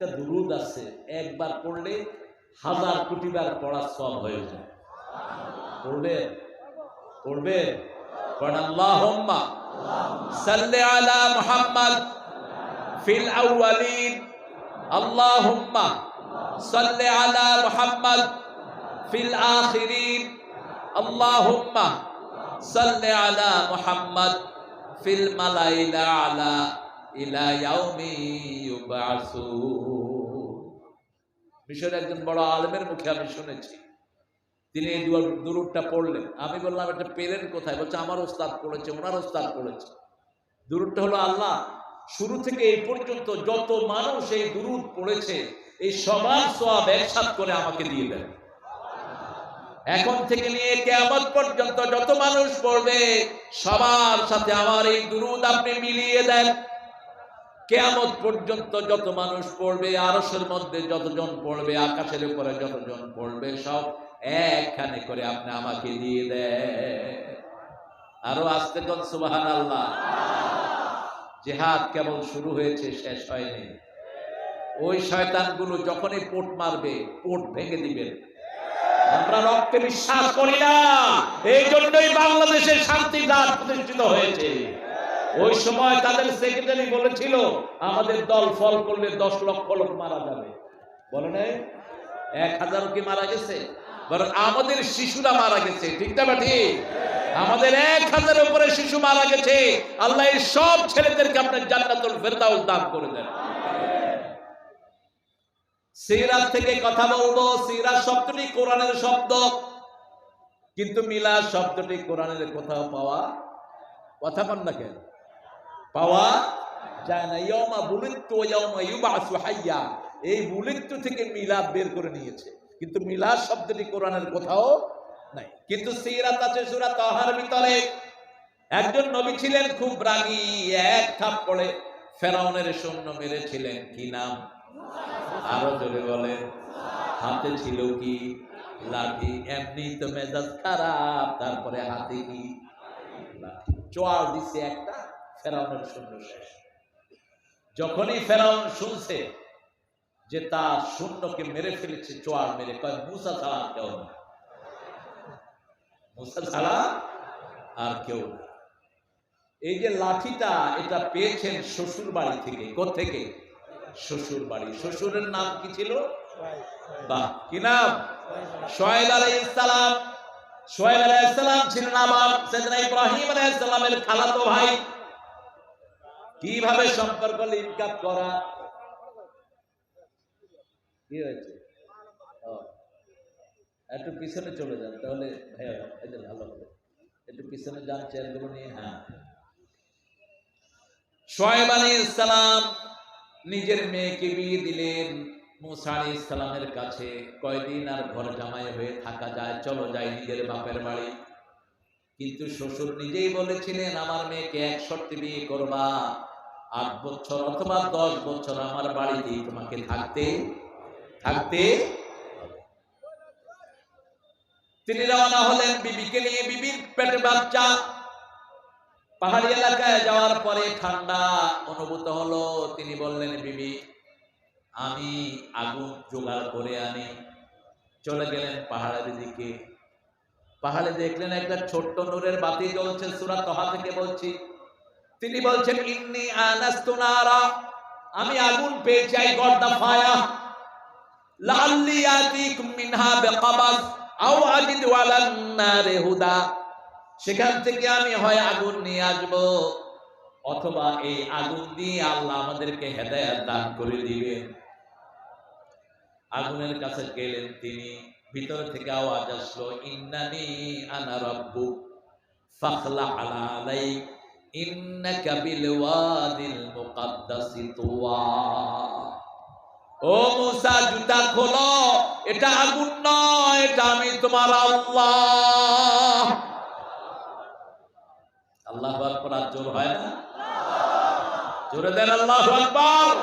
একটা দুরুদ আছে, একবার পড়লে হাজার কোটি বার পড়া সব হয়ে যায়। পড়বে? পড়বে? আল্লাহুম্মা সাল্লি আলা মুহাম্মদ ফিল আউয়ালিন। আল্লাহুম্মা সাল্লি আলা মুহাম্মদ ফিল আখিরিন। আল্লাহুম্মা সাল্লি আলা মুহাম্মদ ফিল মালাইলা আলা ইলা ইয়াউমি মিশরের একজন বড় আলেমের মুখে আমি শুনেছি। তিনি এই দুরুদটা পড়লেন। আমি বললাম, এটা পেলেন কোথায়? বলছে, আমার ওস্তাদ পড়েছে, ওনার ওস্তাদ পড়েছে। দুরুদটা হলো আল্লাহ। শুরু থেকে এই পর্যন্ত যত মানুষ এই দুরুদ পড়েছে, এই সবার সব একসাথ করে আমাকে দিয়ে দেন। এখন থেকে নিয়ে কেয়ামত পর্যন্ত যত মানুষ পড়বে, সবার সাথে আমার এই দুরুদ আপনি মিলিয়ে দেন। কেয়ামত পর্যন্ত যত মানুষ পড়বে আরসের মধ্যে যতজন পড়বে, আকাশের উপরে যতজন পড়বে, সব একখানে করে আপনি আমাকে দিয়ে দেন। আরও আসতে কোন সুবাহান আল্লাহ জেহাদ কেবল শুরু হয়েছে, শেষ হয়নি। ওই শয়তানগুলো যখনই পোট মারবে, পোট ভেঙে দিবেন আমরা রক্তে বিশ্বাস করি না। এই জন্যই বাংলাদেশের শান্তি রাত প্রতিষ্ঠিত হয়েছে। ওই সময় তাদের সেক্রেটারি বলেছিল, আমাদের দল ফল করলে দশ লক্ষ লোক মারা যাবে। বলে নাই? এক হাজারও কি মারা গেছে? আমাদের শিশুরা মারা গেছে, ঠিক না ঠিক? আমাদের এক হাজারের উপরে শিশু মারা গেছে। আল্লাহ সব ছেলেদেরকে আপনার জান্নাতুল ফেরদাউস দান করে দেন। সিরাত থেকে কথা বলব, সিরাত শব্দটি কোরআনের শব্দ। কিন্তু মিলা শব্দটি কোরআনের কোথাও পাওয়া কথা কন না কেন? পাওয়া যায় না। ইয়মা বুলিত্তু ইয়মা ইউবাসু হাইয়া। এই বুলিত্তু থেকে মিলাদ বের করে নিয়েছে। কিন্তু মিলাদ শব্দটি কোরআনের কোথাও নাই। কিন্তু সিরাত আছে সূরা তাহার ভিতরে। একজন নবী ছিলেন, খুব রাগী, এক থাপ্পড়ে ফেরাউনের সৈন্য মেরেছিলেন। কি নাম? আরও জোরে বলেন। হাতে ছিল কি? লাঠি। এমনি তো মেজাজ খারাপ, তারপরে হাতে কি? চোয়াল দিছে একটা ফেরাউনের সৈন্য শেষ। যখনই ফেরাউন শুনছে যে তার সৈন্যকে মেরে ফেলেছে, চোয়াল মেরে, কয়, মুসা ছাড়া আর কেউ না মুসা ছাড়া আর কেউ না এই যে লাঠিটা, এটা পেয়েছেন শ্বশুর বাড়ি থেকে। থেকে শ্বশুর বাড়ি। শ্বশুরের নাম কি ছিল? বাহ, কি নাম? সোহেল আলাইহিস সালাম। সোহেল আলাইহিস সালাম ছিলেন আমার সাইয়েদনা ইব্রাহিম আলাইহিস সালামের খালাতো ভাই। কীভাবে সম্পর্ক লিঙ্কআপ করা? কি হয়েছে? একটু পিছনে চলে যান, তাহলে ভাইয়া ভালো হবে। একটু পিছনে যান চেয়ারগুলো নিয়ে হ্যাঁ। শোয়েব আলাইহিস ইসলাম নিজের মেয়েকে বিয়ে দিলেন মুসা আলাইহিস সালামের কাছে। কয়দিন আর ঘর জামাই হয়ে থাকা যায়, চলো যাই নিজের বাপের বাড়ি। কিন্তু শ্বশুর নিজেই বলেছিলেন, আমার মেয়েকে এক শর্তে বিয়ে করবা। আট বছর অথবা দশ বছর আমার বাড়িতেই তোমাকে থাকতে থাকতে তিনি রওনা হলেন বিবিকে নিয়ে। বিবির পেটে বাচ্চা। পাহাড়ি এলাকায় যাওয়ার পরে ঠান্ডা অনুভূত হলো। তিনি বললেন, বিবি, আমি আগুন জোগাড় করে আনি। চলে গেলেন পাহাড়ের দিকে। পাহাড়ে দেখলেন একটা ছোট্ট নূরের বাতি জ্বলছে, সুরা তহা থেকে বলছি। তিনি বলছেন, ইন্নি আনাস্তু নারা, আমি আগুন পেয়ে চাই গর্দা ফায়া। মিনহা আও আজিদু হুদা। সেখান থেকে আমি হয় আগুন নিয়ে আসব, অথবা এই আগুন দিয়ে আল্লাহ আমাদেরকে হেদায়াত দান করে দিবেন। আগুনের কাছে গেলেন তিনি। ভিতর থেকে আওয়াজ আসলো, ইন্নানি আনা রব্বু ফাখলা আলা আলাই ইন্নাকা বিল ওয়াদিল মুকাদ্দাসি তুওয়া। ও মুসা, জুতা খোলো, এটা আগুন নয়, এটা আমি তোমার আল্লাহ। আল্লাহ আকবার, জোর হয় না? জোরে দেন আল্লাহ আকবার।